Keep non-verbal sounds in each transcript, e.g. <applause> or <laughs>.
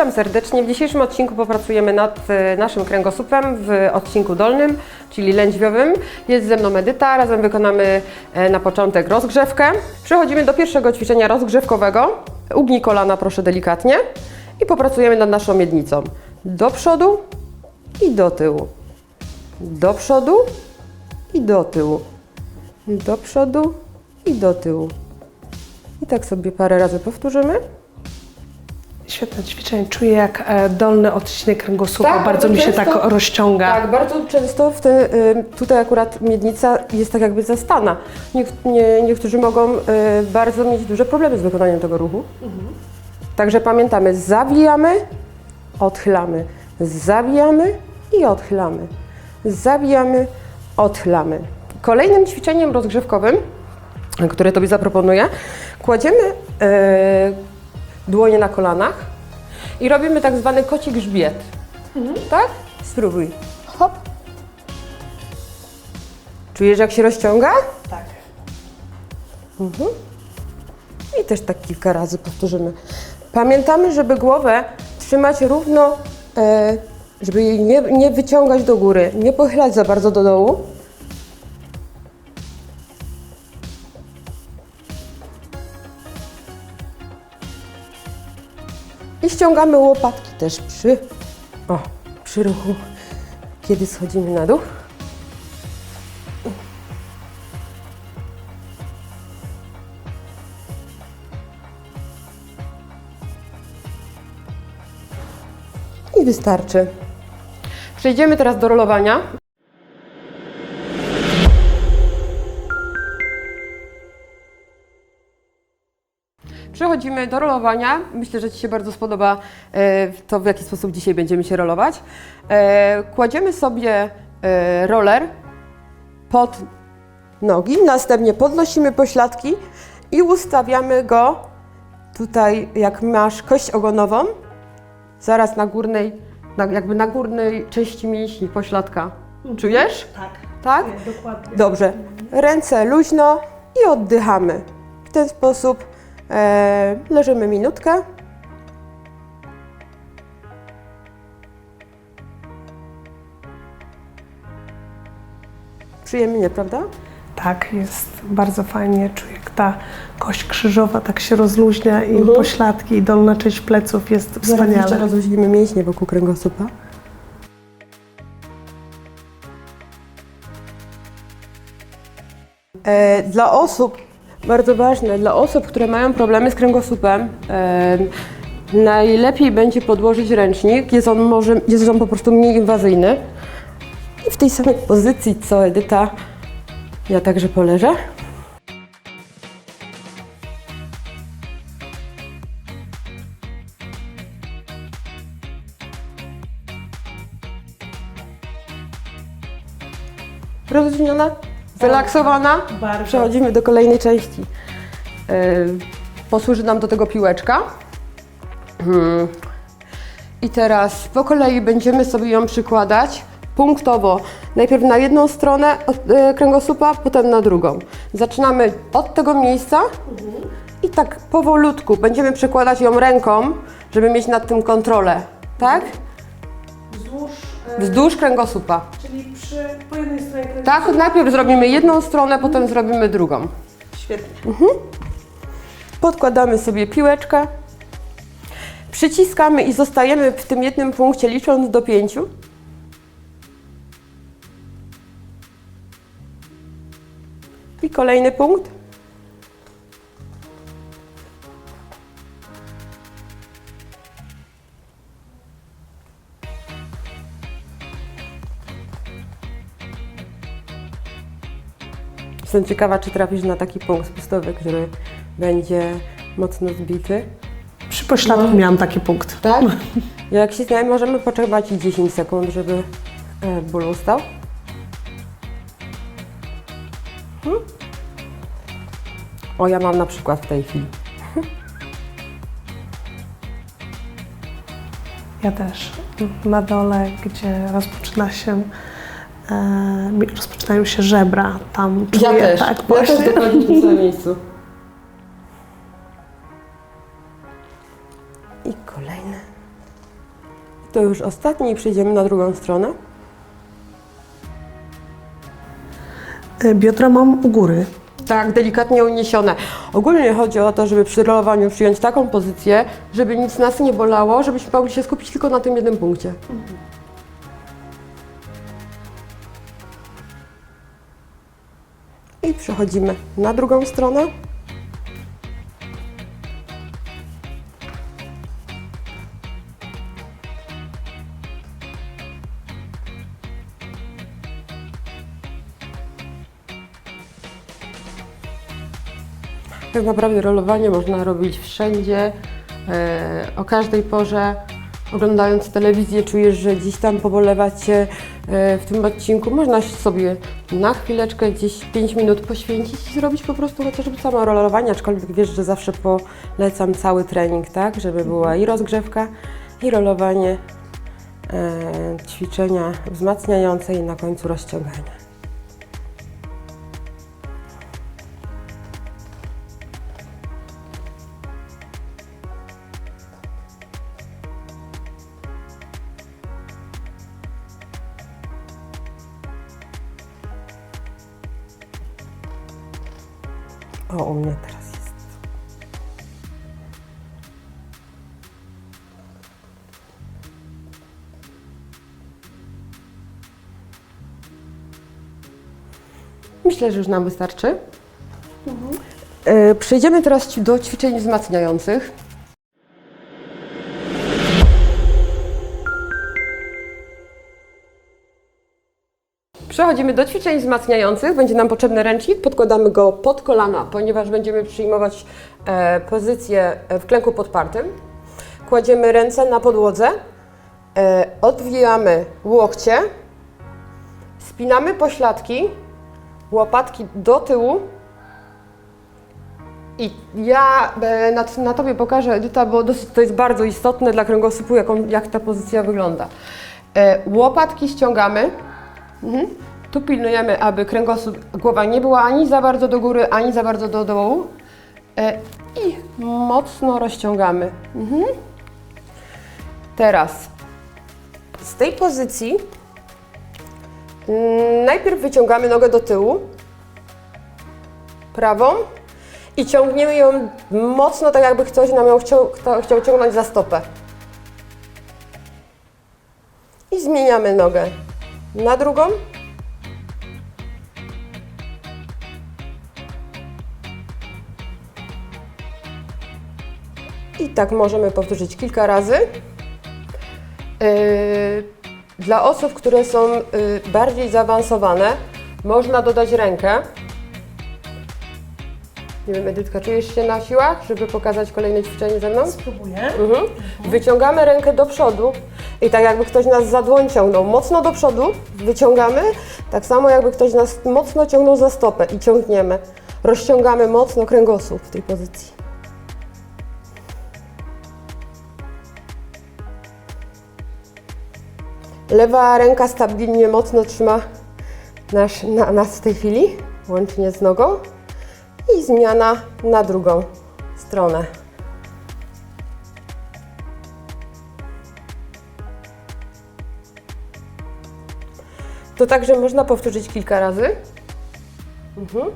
Witam serdecznie. W dzisiejszym odcinku popracujemy nad e, naszym kręgosłupem w odcinku dolnym, czyli lędźwiowym. Jest ze mną Edyta, razem wykonamy e, na początek rozgrzewkę. Przechodzimy do pierwszego ćwiczenia rozgrzewkowego. Ugnij kolana proszę delikatnie i popracujemy nad naszą miednicą. Do przodu i do tyłu. Do przodu i do tyłu. Do przodu i do tyłu. I tak sobie parę razy powtórzymy. Świetne ćwiczenie. Czuję jak e, dolny odcinek kręgosłupa Tak, bardzo mi się często- tak rozciąga. Tak, bardzo często w te, y, tutaj akurat miednica jest tak jakby zastana. Niek, nie, niektórzy mogą y, bardzo mieć duże problemy z wykonaniem tego ruchu. Także pamiętamy, zawijamy, odchylamy, zawijamy i odchylamy. Zawijamy, odchylamy. Kolejnym ćwiczeniem rozgrzewkowym, które Tobie zaproponuję, kładziemy e, dłonie na kolanach i robimy tak zwany koci grzbiet. Tak? Spróbuj. Hop. Czujesz, jak się rozciąga? Tak. I też tak kilka razy powtórzymy. Pamiętamy, żeby głowę trzymać równo, e, żeby jej nie, nie wyciągać do góry, nie pochylać za bardzo do dołu. I ściągamy łopatki też przy, o, przy ruchu, kiedy schodzimy na dół. I wystarczy. Przejdziemy teraz do rolowania. Przechodzimy do rolowania. Myślę, że Ci się bardzo spodoba e, to, w jaki sposób dzisiaj będziemy się rolować. E, Kładziemy sobie e, roller pod nogi, następnie podnosimy pośladki i ustawiamy go tutaj, jak masz kość ogonową, zaraz na górnej, na, jakby na górnej części mięśni pośladka. Czujesz? Tak. Tak? Dokładnie. Dobrze. Ręce luźno i oddychamy. W ten sposób leżymy minutkę. Przyjemnie, prawda? Tak, jest bardzo fajnie. Czuję jak ta kość krzyżowa tak się rozluźnia i Mhm. pośladki i dolna część pleców jest Zaraz jeszcze wspaniale. rozluźnimy mięśnie wokół kręgosłupa. E, dla osób, bardzo ważne, dla osób, które mają problemy z kręgosłupem, najlepiej będzie podłożyć ręcznik. Jest on, może, jest on po prostu mniej inwazyjny. I w tej samej pozycji co Edyta, ja także poleżę. Rozluźniona, zrelaksowana. Bardzo. Przechodzimy do kolejnej części. Yy, posłuży nam do tego piłeczka. Hmm. I teraz po kolei będziemy sobie ją przykładać punktowo. Najpierw na jedną stronę yy, kręgosłupa, potem na drugą. Zaczynamy od tego miejsca i tak powolutku będziemy przekładać ją ręką, żeby mieć nad tym kontrolę. Tak? Wzdłuż, kręgosłupa. czyli przy, po jednej stronie Tak, najpierw zrobimy jedną stronę, potem zrobimy drugą. Świetnie. Podkładamy sobie piłeczkę, przyciskamy i zostajemy w tym jednym punkcie licząc do pięciu. I kolejny punkt. Jestem ciekawa, czy trafisz na taki punkt spustowy, który będzie mocno zbity. Przy pośladku miałam taki punkt. Tak? <laughs> Jak się znajdzie, możemy poczekać i 10 sekund, żeby e, ból ustał. Hmm? O, ja mam na przykład w tej chwili. Ja też. Na dole, gdzie rozpoczyna się, e, rozpoczynają się żebra, tam czuję, tak ja właśnie. też dokładnie w tym samym miejscu. I kolejne. to już ostatni i przejdziemy na drugą stronę. E, Biodra mam u góry. Tak, delikatnie uniesione. Ogólnie chodzi o to, żeby przy rolowaniu przyjąć taką pozycję, żeby nic nas nie bolało, żebyśmy mogli się skupić tylko na tym jednym punkcie. I przechodzimy na drugą stronę. Tak naprawdę rolowanie można robić wszędzie, e, o każdej porze. Oglądając telewizję czujesz, że gdzieś tam pobolewa Cię e, w tym odcinku. Można sobie na chwileczkę, gdzieś 5 minut poświęcić i zrobić po prostu chociażby samo rolowanie, aczkolwiek wiesz, że zawsze polecam cały trening, tak? Żeby była i rozgrzewka, i rolowanie, e, ćwiczenia wzmacniające i na końcu rozciąganie. Myślę, że już nam wystarczy. E, Przejdziemy teraz do ćwiczeń wzmacniających. Przechodzimy do ćwiczeń wzmacniających. Będzie nam potrzebny ręcznik. Podkładamy go pod kolana, ponieważ będziemy przyjmować e, pozycję w klęku podpartym. Kładziemy ręce na podłodze. E, odwijamy łokcie. Spinamy pośladki. Łopatki do tyłu. I ja e, na, na Tobie pokażę, Edyta, bo dosyć, to jest bardzo istotne dla kręgosłupu, jak, ta pozycja wygląda. E, łopatki ściągamy. Mhm. Tu pilnujemy, aby kręgosłup, głowa nie była ani za bardzo do góry, ani za bardzo do dołu. E, I mocno rozciągamy. Mhm. Teraz z tej pozycji najpierw wyciągamy nogę do tyłu, prawą i ciągniemy ją mocno, tak jakby ktoś nam ją chciał, kto chciał ciągnąć za stopę. I zmieniamy nogę na drugą. I tak możemy powtórzyć kilka razy. Yy, Dla osób, które są yy, bardziej zaawansowane, można dodać rękę. Nie wiem, Edytka, czujesz się na siłach, żeby pokazać kolejne ćwiczenie ze mną? Spróbuję. Mhm. Wyciągamy rękę do przodu i tak jakby ktoś nas za dłoń ciągnął mocno do przodu, wyciągamy, tak samo jakby ktoś nas mocno ciągnął za stopę i ciągniemy. Rozciągamy mocno kręgosłup w tej pozycji. Lewa ręka stabilnie mocno trzyma nasz, na, nas w tej chwili, łącznie z nogą i zmiana na drugą stronę. To także można powtórzyć kilka razy. Mhm.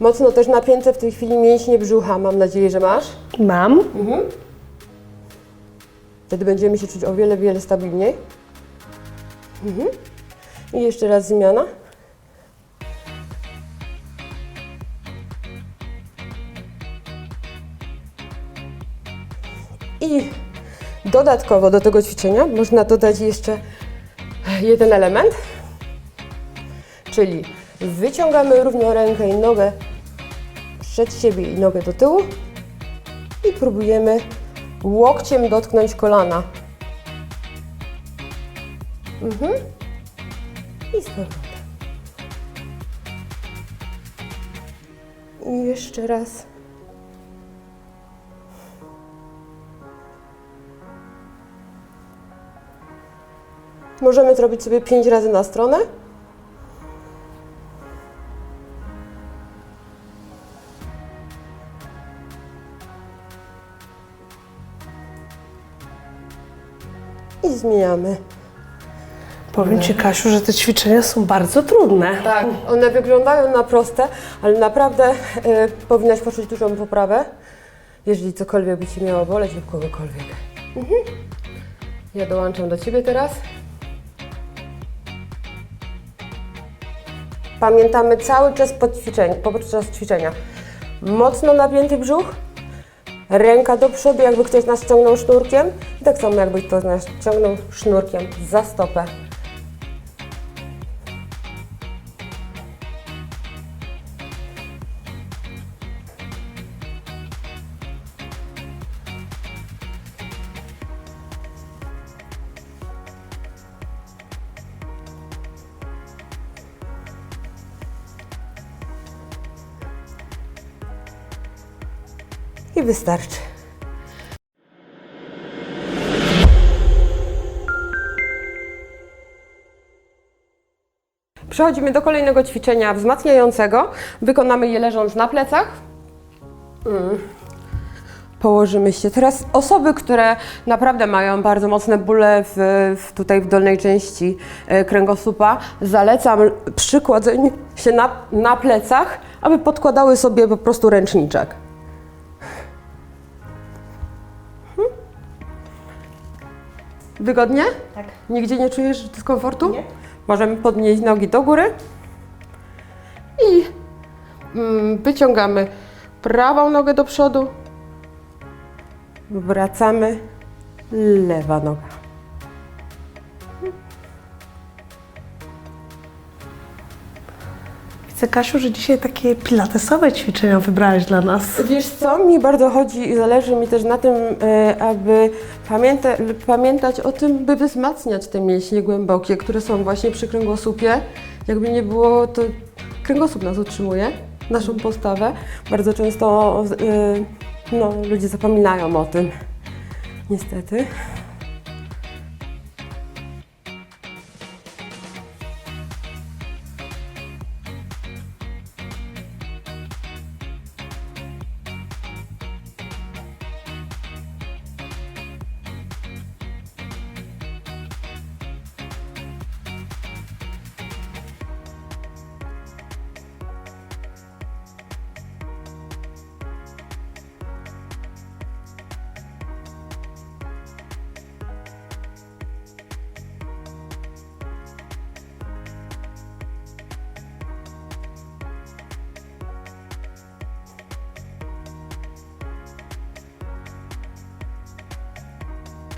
Mocno też napięte w tej chwili mięśnie brzucha. Mam nadzieję, że masz. Mam. Mhm. Wtedy będziemy się czuć o wiele, wiele stabilniej. Mhm. I jeszcze raz zmiana. I dodatkowo do tego ćwiczenia można dodać jeszcze jeden element, czyli wyciągamy równo rękę i nogę przed siebie i nogę do tyłu i próbujemy łokciem dotknąć kolana. Mhm. I z powrotem. I jeszcze raz. Możemy zrobić sobie pięć razy na stronę. Zmieniamy. Powiem Ci, Kasiu, że te ćwiczenia są bardzo trudne. Tak, one wyglądają na proste, ale naprawdę e, powinnaś poczuć dużą poprawę, jeżeli cokolwiek by Ci miało boleć lub kogokolwiek. Mhm. Ja dołączam do Ciebie teraz. Pamiętamy cały czas podćwiczeń, podczas ćwiczenia. Mocno napięty brzuch, ręka do przodu, jakby ktoś nas ciągnął sznurkiem. I tak samo jakby ktoś nas ciągnął sznurkiem za stopę. I wystarczy. Przechodzimy do kolejnego ćwiczenia wzmacniającego. Wykonamy je leżąc na plecach. Mm. Położymy się. Teraz osoby, które naprawdę mają bardzo mocne bóle w, w, tutaj w dolnej części e, kręgosłupa, zalecam przy się na, na plecach, aby podkładały sobie po prostu ręczniczek. Wygodnie? Tak. Nigdzie nie czujesz dyskomfortu? Nie. Możemy podnieść nogi do góry i mm, wyciągamy prawą nogę do przodu. Wracamy. Lewa noga. Widzę, Kasiu, że dzisiaj takie pilatesowe ćwiczenia wybrałaś dla nas. Wiesz co, mi bardzo chodzi i zależy mi też na tym, e, aby pamięta, pamiętać o tym, by wzmacniać te mięśnie głębokie, które są właśnie przy kręgosłupie. Jakby nie było, to kręgosłup nas utrzymuje, naszą postawę. Bardzo często e, no, ludzie zapominają o tym, niestety.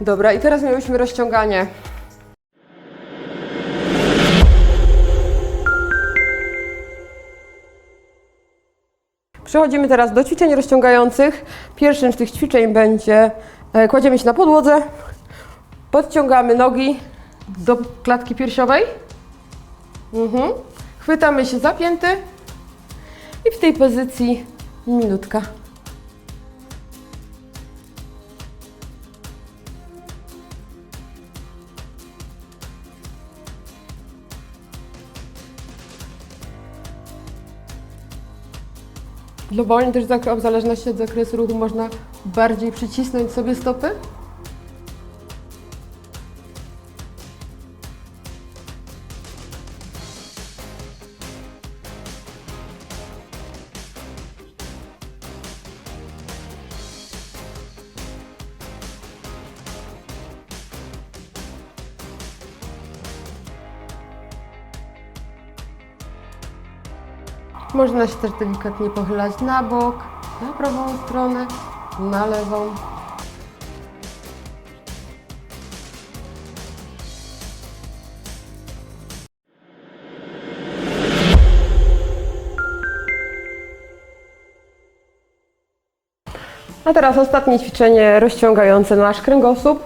Dobra, i teraz miałyśmy rozciąganie. Przechodzimy teraz do ćwiczeń rozciągających. Pierwszym z tych ćwiczeń będzie e, kładziemy się na podłodze, podciągamy nogi do klatki piersiowej, mhm. chwytamy się za pięty i w tej pozycji minutka. Dowolnie też w zależności od zakresu ruchu można bardziej przycisnąć sobie stopy. Można się też delikatnie pochylać na bok, na prawą stronę, na lewą. A teraz ostatnie ćwiczenie rozciągające nasz kręgosłup.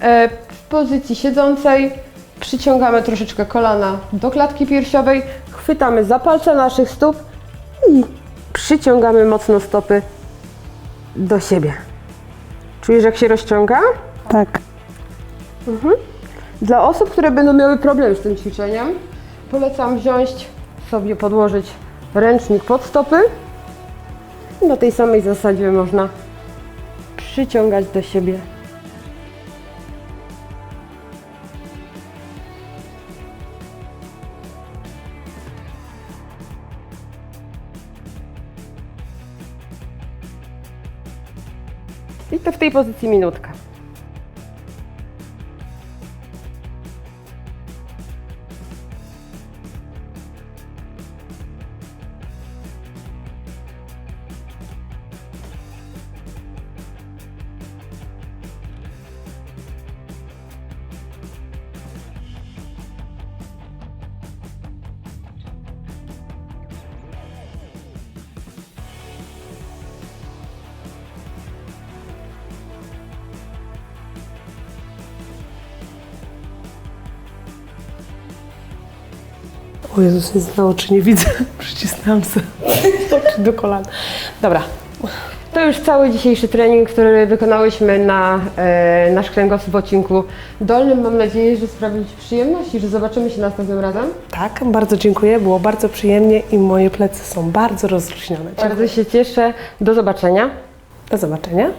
E, W pozycji siedzącej przyciągamy troszeczkę kolana do klatki piersiowej, chwytamy za palce naszych stóp i przyciągamy mocno stopy do siebie. Czujesz, jak się rozciąga? Tak. Dla osób, które będą miały problem z tym ćwiczeniem, polecam wziąć sobie, podłożyć ręcznik pod stopy. I na tej samej zasadzie można przyciągać do siebie. I to w tej pozycji minutka. O Jezus, nic na oczy nie widzę. <laughs> Przycisnęłam sobie <laughs> do kolan. Dobra, To już cały dzisiejszy trening, który wykonałyśmy na e, nasz kręgosłup w odcinku dolnym. Mam nadzieję, że sprawił Ci przyjemność i że zobaczymy się następnym razem. tak, bardzo dziękuję, było bardzo przyjemnie i moje plecy są bardzo rozluźnione. Bardzo się cieszę. Do zobaczenia. Do zobaczenia.